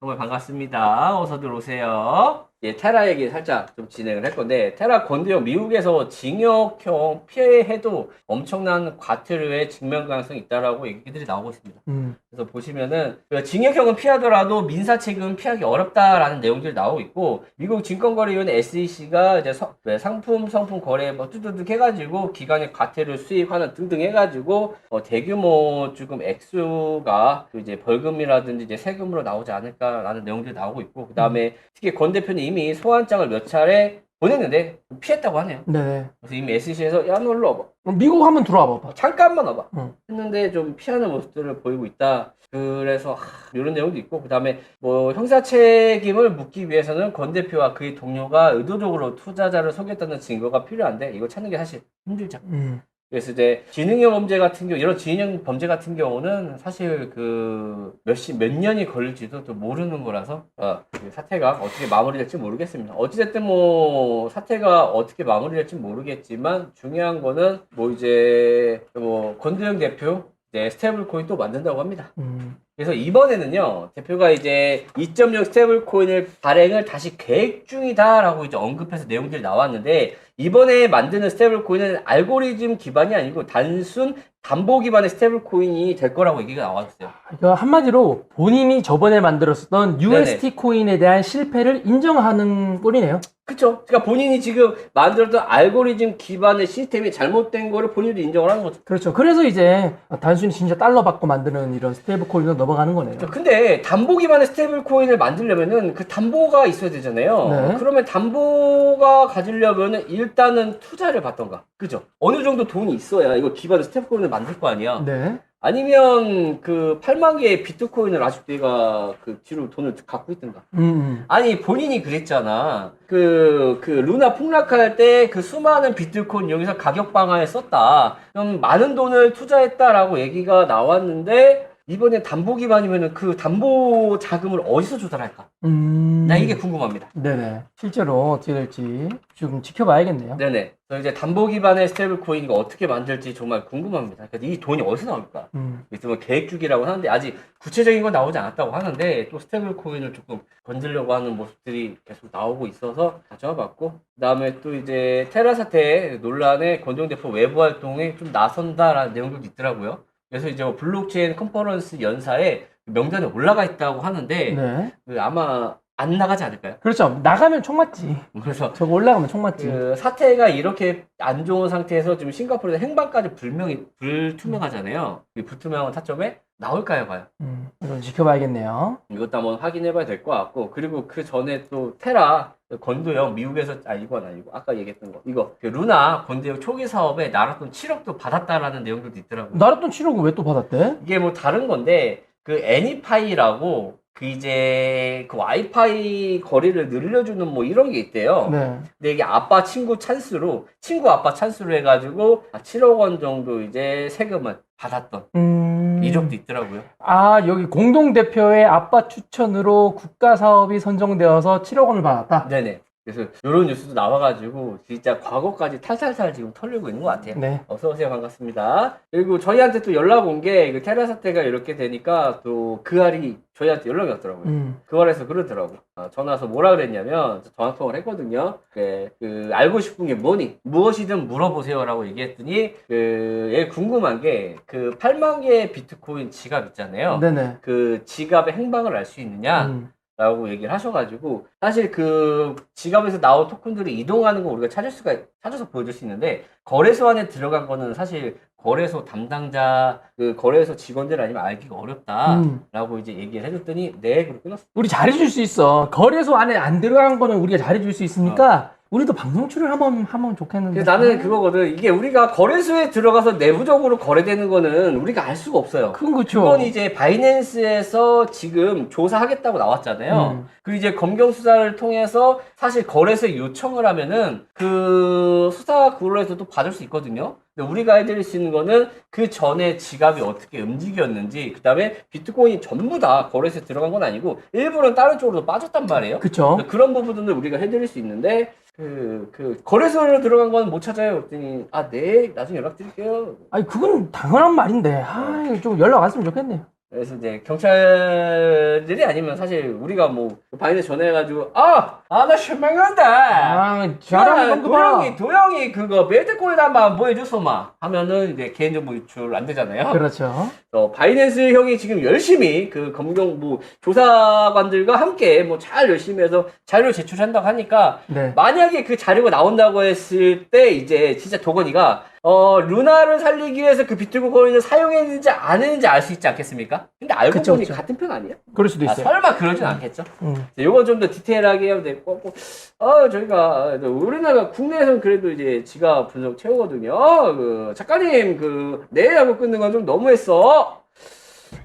정말 반갑습니다. 어서들 오세요. 예, 테라 얘기 살짝 좀 진행을 할 건데, 테라 건드형 미국에서 징역형 피해해도 엄청난 과태료의 증명 가능성이 있다라고 얘기들이 나오고 있습니다. 음. 그래서 보시면은 그 징역형은 피하더라도 민사 책임은 피하기 어렵다라는 내용들이 나오고 있고 미국 증권거래위원회 SEC가 이제 서- 네, 상품 성품 거래 뭐 뚜두둑 해가지고 기관의 과태료 수익 환원 등등 해가지고 어, 대규모 조금 액수가 그 이제 벌금이라든지 이제 세금으로 나오지 않을까라는 내용들이 나오고 있고 그 다음에 특히 권 대표는 이미 소환장을 몇 차례 보냈는데 피했다고 하네요. 네네. 그래서 이미 SEC에서 야 놀러 와봐. 그럼 미국 한번 들어와 봐봐. 잠깐만 와봐. 응. 했는데 좀 피하는 모습들을 보이고 있다. 그래서 하, 이런 내용도 있고 그다음에 뭐 형사 책임을 묻기 위해서는 권 대표와 그의 동료가 의도적으로 투자자를 속였다는 증거가 필요한데 이거 찾는 게 사실 힘들죠. 음. 그래서 이제 지능형 범죄 같은 경우 이런 지능형 범죄 같은 경우는 사실 그 몇십 몇 년이 걸릴지도 또 모르는 거라서 어, 그 사태가 어떻게 마무리될지 모르겠습니다. 어찌됐든 뭐 사태가 어떻게 마무리될지 모르겠지만 중요한 거는 뭐 이제 뭐 권도영 대표 이제 스테이블 코인 또 만든다고 합니다. 음. 그래서 이번에는요 대표가 이제 2.0 스테이블 코인을 발행을 다시 계획 중이다라고 이제 언급해서 내용들이 나왔는데 이번에 만드는 스테이블 코인은 알고리즘 기반이 아니고 단순 담보 기반의 스테이블 코인이 될 거라고 얘기가 나왔어요. 이거 한마디로 본인이 저번에 만들었었던 UST 코인에 대한 실패를 인정하는 꼴이네요. 그쵸? 그러니까 본인이 지금 만들었던 알고리즘 기반의 시스템이 잘못된 거를 본인도 인정을 하는 거죠. 그렇죠. 그래서 이제 단순히 진짜 달러 받고 만드는 이런 스테이블 코인으로 넘어가는 거네요. 근데 담보 기반의 스테이블 코인을 만들려면은 그 담보가 있어야 되잖아요. 네. 그러면 담보가 가지려면은 일 단은 투자를 받던가. 그죠? 어느 정도 돈이 있어야 이거 기반의 스테이블 코인을 만들 거 아니야. 네. 아니면 그 8만 개의 비트코인을 아직도 얘가 그 뒤로 돈을 갖고 있던가. 음, 음. 아니 본인이 그랬잖아. 그, 그 루나 폭락할 때 그 수많은 비트코인 여기서 가격 방어에 썼다. 그럼 많은 돈을 투자했다라고 얘기가 나왔는데 이번에 담보 기반이면은 그 담보 자금을 어디서 조달할까? 음. 나 이게 궁금합니다. 네네. 실제로 어떻게 될지 좀 지켜봐야겠네요. 네네. 그래서 이제 담보 기반의 스테이블 코인 이거 어떻게 만들지 정말 궁금합니다. 그러니까 이 돈이 어디서 나올까? 음. 있으면 계획 주기라고 하는데 아직 구체적인 건 나오지 않았다고 하는데 또 스테이블 코인을 조금 건들려고 하는 모습들이 계속 나오고 있어서 가져와봤고 그다음에 또 이제 테라 사태 논란에 권정 대표 외부 활동에 좀 나선다라는 내용도 있더라고요. 그래서 이제 뭐 블록체인 컨퍼런스 연사에 명단에 올라가 있다고 하는데 네. 그 아마 안 나가지 않을까요? 그렇죠. 나가면 총 맞지. 그래서 저거 올라가면 총 맞지. 그 사태가 이렇게 안 좋은 상태에서 지금 싱가포르에서 행방까지 불명이 불투명하잖아요. 이 불투명한 타점에 나올까요, 과연? 음. 이건 지켜봐야겠네요. 이것도 한번 확인해봐야 될 것 같고 그리고 그 전에 또 테라 건도형 미국에서 아 이건 아니고 아까 얘기했던 거 이거 그 루나 건도형 초기 사업에 나라돈 7억도 받았다라는 내용들도 있더라고요. 나라돈 7억 왜또 받았대? 이게 뭐 다른 건데 그 애니파이라고 그 이제 그 와이파이 거리를 늘려주는 뭐 이런 게 있대요. 네. 근데 이게 아빠 친구 찬스로 친구 아빠 찬스로 해가지고 7억 원 정도 이제 세금을 받았던 음. 이력도 있더라고요. 아, 여기 공동 대표의 아빠 추천으로 국가 사업이 선정되어서 7억 원을 받았다. 네네. 그래서 이런 뉴스도 나와가지고 진짜 과거까지 탈탈탈 지금 털리고 있는 것 같아요. 네. 어서 오세요 반갑습니다. 그리고 저희한테 또 연락 온게그 테라 사태가 이렇게 되니까 또 그 알이 저희한테 연락이 왔더라고요. 음. 그 알에서 그러더라고. 아, 전화 와서 뭐라 그랬냐면 전화 통화를 했거든요. 그, 그 알고 싶은 게 뭐니? 무엇이든 물어보세요라고 얘기했더니 그얘 궁금한 게 그 8만 개의 비트코인 지갑 있잖아요. 네네. 그 지갑의 행방을 알 수 있느냐? 음. 라고 얘기를 하셔가지고 사실 그 지갑에서 나온 토큰들이 이동하는 거 우리가 찾을 수가 찾아서 보여줄 수 있는데 거래소 안에 들어간 거는 사실 거래소 담당자 그 거래소 직원들 아니면 알기가 어렵다라고 음. 이제 얘기를 해줬더니 네 그렇게 끊었어. 우리 잘해줄 수 있어. 거래소 안에 안 들어간 거는 우리가 잘해줄 수 있으니까 우리도 방송 출연 한번 하면 좋겠는데. 나는 그거거든. 이게 우리가 거래소에 들어가서 내부적으로 거래되는 거는 우리가 알 수가 없어요. 그건 그쵸. 그건 이제 바이낸스에서 지금 조사하겠다고 나왔잖아요. 음. 그리고 이제 검경 수사를 통해서 사실 거래소에 요청을 하면은 그 수사 구로에서도 받을 수 있거든요. 근데 우리가 해드릴 수 있는 거는 그 전에 지갑이 어떻게 움직였는지, 그 다음에 비트코인이 전부 다 거래소에 들어간 건 아니고 일부는 다른 쪽으로 빠졌단 말이에요. 그쵸. 그런 부분들을 우리가 해드릴 수 있는데 그, 그 거래소로 들어간 건 못 찾아요. 그랬더니 아, 네, 나중에 연락드릴게요. 아니, 그건 당연한 말인데. 아, 좀 연락 왔으면 좋겠네요. 그래서 이제 경찰들이 아니면 사실 우리가 뭐 바이든 전화해가지고 아 아 나 실망한다. 아, 잘하는 거 봐. 도영이 도영이 그거 벨트코인 한번 보여줬어 막 하면은 이제 개인정보 유출 안 되잖아요. 그렇죠. 어, 바이낸스 형이 지금 열심히 그 검경 뭐 조사관들과 함께 뭐 잘 열심히 해서 자료 제출한다고 하니까 네. 만약에 그 자료가 나온다고 했을 때 이제 진짜 도건이가 어 루나를 살리기 위해서 그 비트코인 코인을 사용했는지 안 했는지 알 수 있지 않겠습니까? 근데 알고 그쵸, 보니 그쵸. 같은 편 아니야? 그럴 수도 아, 있어요. 설마 그러진 않겠죠? 음. 요건 좀 더 디테일하게 해야 될 거고, 어, 저희가, 우리나라 국내에서는 그래도 이제 지가 분석 채우거든요. 그, 작가님, 그, 내하고 끊는 건 좀 너무했어.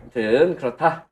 아무튼, 그렇다.